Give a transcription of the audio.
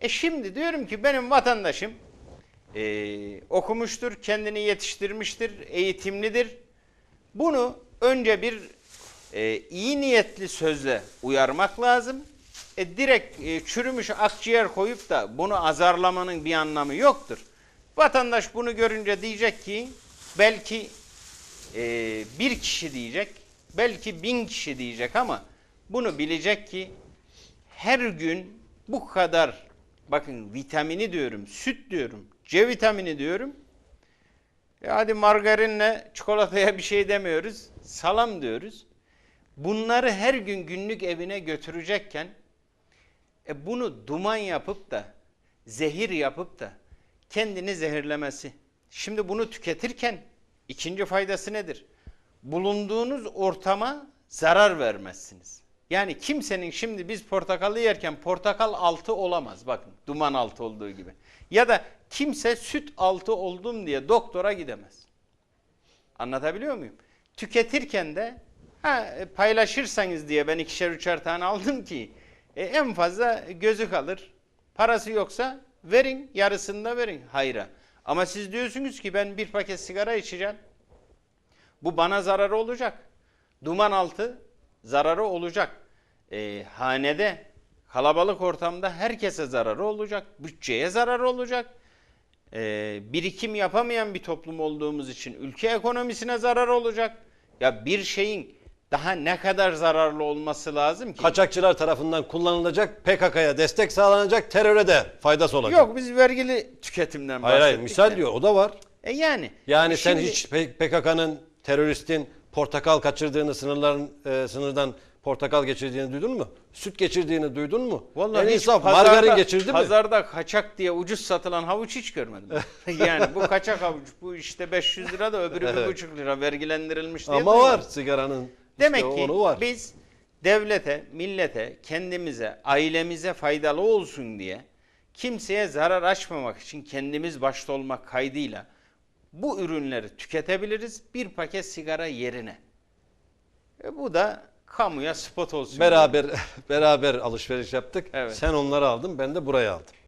E şimdi diyorum ki benim vatandaşım e, okumuştur, kendini yetiştirmiştir, eğitimlidir. Bunu önce bir e, iyi niyetli sözle uyarmak lazım. E, direkt e, çürümüş akciğer koyup da bunu azarlamanın bir anlamı yoktur. Vatandaş bunu görünce diyecek ki belki e, bir kişi diyecek, belki bin kişi diyecek ama bunu bilecek ki her gün bu kadar bakın vitamini diyorum, süt diyorum, C vitamini diyorum. E hadi margarinle çikolataya bir şey demiyoruz. Salam diyoruz. Bunları her gün günlük evine götürecekken e bunu duman yapıp da zehir yapıp da kendini zehirlemesi. Şimdi bunu tüketirken ikinci faydası nedir? Bulunduğunuz ortama zarar vermezsiniz. Yani kimsenin şimdi biz portakalı yerken portakal altı olamaz. Bakın duman altı olduğu gibi. Ya da kimse süt altı oldum diye doktora gidemez. Anlatabiliyor muyum? Tüketirken de ha, e, paylaşırsanız diye ben ikişer üçer tane aldım ki e, en fazla gözü kalır. Parası yoksa verin yarısını da verin hayra. Ama siz diyorsunuz ki ben bir paket sigara içeceğim. Bu bana zararı olacak. Duman altı zararı olacak. E, hanede kalabalık ortamda herkese zararı olacak. Bütçeye zararı olacak e, birikim yapamayan bir toplum olduğumuz için ülke ekonomisine zarar olacak. Ya bir şeyin daha ne kadar zararlı olması lazım ki? Kaçakçılar tarafından kullanılacak, PKK'ya destek sağlanacak, teröre de faydası olacak. Yok biz vergili tüketimden Hayır hayır bahsettik misal de. diyor o da var. E yani. Yani sen Şimdi- hiç P- PKK'nın teröristin portakal kaçırdığını sınırların e, sınırdan portakal geçirdiğini duydun mu? Süt geçirdiğini duydun mu? Vallahi en insaf pazarda- margarin geçirdi mi? Pazarda kaçak diye ucuz satılan havuç hiç görmedim. yani bu kaçak havuç bu işte 500 lira da öbürü Evet. 1,5 lira vergilendirilmiş diye Ama var sigaranın. Demek işte ki var. biz devlete, millete, kendimize, ailemize faydalı olsun diye kimseye zarar açmamak için kendimiz başta olmak kaydıyla bu ürünleri tüketebiliriz bir paket sigara yerine. E bu da kamuya spot olsun. Beraber beraber alışveriş yaptık. Evet. Sen onları aldın, ben de buraya aldım.